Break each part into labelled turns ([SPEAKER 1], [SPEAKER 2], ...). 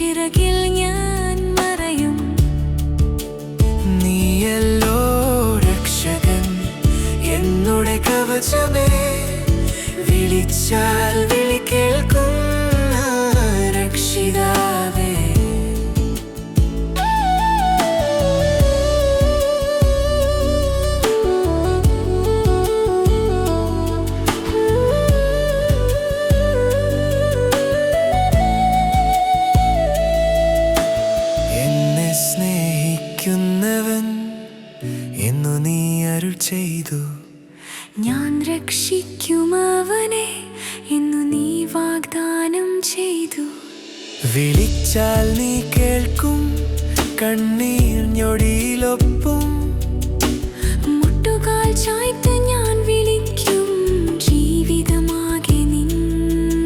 [SPEAKER 1] ചിറകിൽ ഞാൻ മറയും.
[SPEAKER 2] നീയല്ലോ രക്ഷകൻ എന്നോടെ കവചമേ. വിളിച്ചാൽ വിളി ചെയ്തു.
[SPEAKER 1] ഞാൻ രക്ഷിക്കും അവനെ എന്നു നീ വാഗ്ദാനം ചെയ്തു.
[SPEAKER 2] വിളിച്ചാൽ നീ കേൾക്കും കണ്ണീർ ഞൊടിയിലൊപ്പും.
[SPEAKER 1] മുട്ടുകാൽ ചായ്ത്ത് ഞാൻ വിളിക്കും ജീവിതമാകെ നിൻ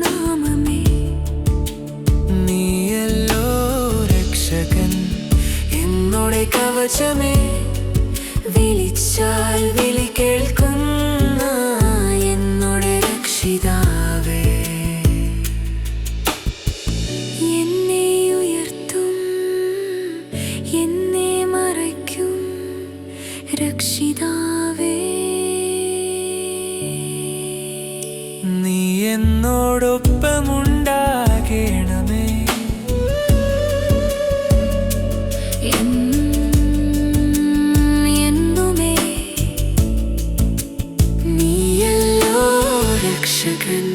[SPEAKER 1] നാമമേ.
[SPEAKER 2] നീയല്ലോ രക്ഷകൻ എന്നോടെ കവചമേ. വിളിച്ചാൽ വിളി കേൾക്കുന്ന എന്നോട് രക്ഷിതാവേ. എന്നെ ഉയർത്തും എന്നെ മറയ്ക്കും രക്ഷിതാവേ. നീ എന്നോടൊപ്പം shaken